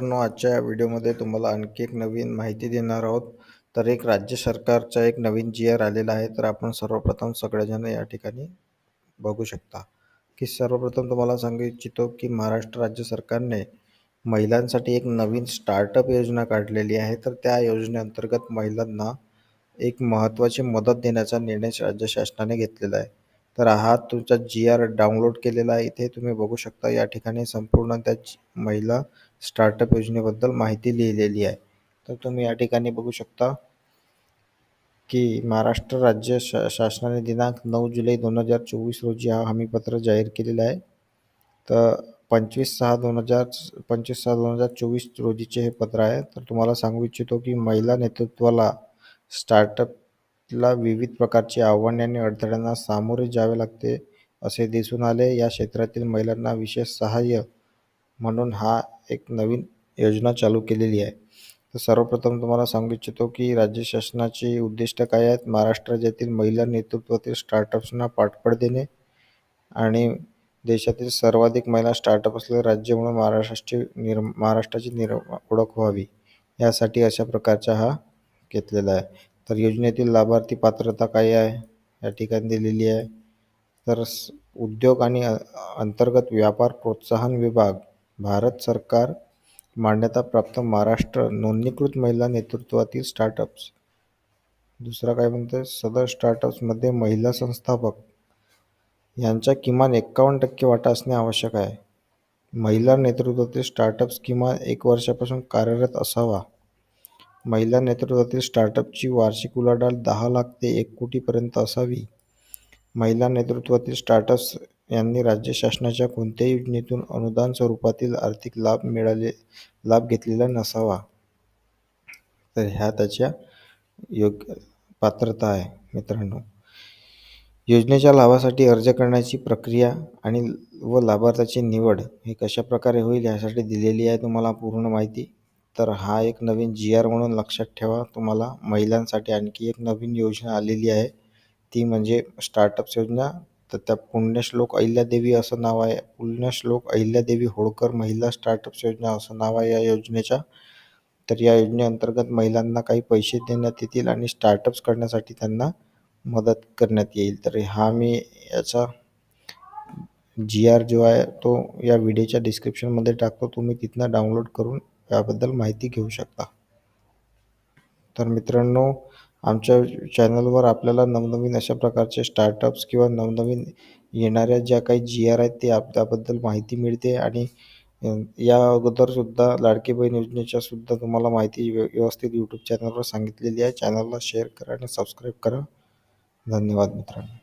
मित्रांनो आजच्या व्हिडिओमध्ये तुम्हाला आणखी एक नवीन माहिती देणार आहोत. तर एक राज्य सरकारचा एक नवीन जी आर आलेला आहे. तर आपण सर्वप्रथम सगळेजण या ठिकाणी बघू शकता. की सर्वप्रथम तुम्हाला सांगू इच्छितो की महाराष्ट्र राज्य सरकारने महिलांसाठी एक नवीन स्टार्टअप योजना काढलेली आहे. तर त्या योजनेअंतर्गत महिलांना एक महत्त्वाची मदत देण्याचा निर्णय राज्य शासनाने घेतलेला आहे. तर हा तुमचा जी आर डाउनलोड केलेला आहे. इथे तुम्ही बघू शकता या ठिकाणी संपूर्ण त्या महिला स्टार्टअप योजनेबद्दल माहिती लिहिलेली आहे. तर तुम्ही या ठिकाणी बघू शकता की महाराष्ट्र राज्य शा शासनाने दिनांक नऊ जुलै दोन हजार चोवीस रोजी हा हमीपत्र जाहीर केलेला आहे. तर पंचवीस सहा दोन हजार पंचवीस सहा दोन हजार चोवीस रोजीचे हे पत्र आहे. तर तुम्हाला सांगू इच्छितो की महिला नेतृत्वाला स्टार्टअपला विविध प्रकारची आव्हाने आणि अडथळ्यांना सामोरे जावे लागते असे दिसून आले. या क्षेत्रातील महिलांना विशेष सहाय्य म्हणून हा एक नवीन योजना चालू केलेली आहे. तर सर्वप्रथम तुम्हाला सांगू इच्छितो की राज्य शासनाची उद्दिष्ट काय आहेत? महाराष्ट्र राज्यातील महिला नेतृत्वातील स्टार्टअप्सना पाठबळ देणे आणि देशातील सर्वाधिक महिला स्टार्टअप असलेले राज्य म्हणून महाराष्ट्राची निर महाराष्ट्राची निर ओळख व्हावी. यासाठी अशा प्रकारचा हा घेतलेला आहे. तर योजनेतील लाभार्थी पात्रता काय आहे? या ठिकाणी दिलेली आहे. तर उद्योग आणि अंतर्गत व्यापार प्रोत्साहन विभाग भारत सरकार मान्यताप्राप्त महाराष्ट्र नोंदणीकृत महिला नेतृत्वातील स्टार्टअप्स दुसरा काय म्हणतं? सदर स्टार्टअप्समध्ये महिला संस्थापक यांचा किमान एक्कावन्न टक्के वाटा असणे आवश्यक आहे. महिला नेतृत्वातील स्टार्टअप्स किमान एक वर्षापासून कार्यरत असावा. महिला नेतृत्वातील स्टार्टअपची वार्षिक उलाढाल दहा लाख ते एक कोटीपर्यंत असावी. महिला नेतृत्वातील स्टार्टअप्स यांनी राज्य शासनाच्या कोणत्याही योजनेतून अनुदान स्वरूपातील आर्थिक लाभ मिळाले लाभ घेतलेला नसावा. तर ह्या त्याच्या योग्य पात्रता आहे मित्रांनो. योजनेच्या लाभासाठी अर्ज करण्याची प्रक्रिया आणि व लाभार्थ्याची निवड हे कशा प्रकारे होईल यासाठी दिलेली आहे तुम्हाला पूर्ण माहिती. तर हा एक नवीन जी आर म्हणून लक्षात ठेवा. तुम्हाला महिलांसाठी आणखी एक नवीन योजना आलेली आहे. ती म्हणजे स्टार्टअप्स योजना. तर त्या पुण्यश्लोक अहिल्यादेवी असं नाव आहे. पुण्यश्लोक अहिल्यादेवी होळकर महिला स्टार्टअप्स योजना असं नाव आहे या योजनेच्या. तर या योजनेअंतर्गत महिलांना काही पैसे देण्यात येतील आणि स्टार्टअप्स करण्यासाठी त्यांना मदत करण्यात येईल. तर हा मी याचा जी आर जो आहे तो या व्हिडिओच्या डिस्क्रिप्शनमध्ये टाकतो. तुम्ही तिथनं डाउनलोड करून याबद्दल माहिती घेऊ शकता. तर मित्रांनो आमच्या चॅनलवर आपल्याला नवनवीन अशा प्रकारचे स्टार्टअप्स किंवा नवनवीन येणाऱ्या ज्या काही जी आर आहेत ते आप त्याबद्दल माहिती मिळते आणि या अगोदरसुद्धा लाडकी बहीण योजनेच्यासुद्धा तुम्हाला माहिती व्यवस्थित यूट्यूब चॅनलवर सांगितलेली आहे. चॅनलला शेअर करा आणि सबस्क्राईब करा. धन्यवाद मित्रांनो.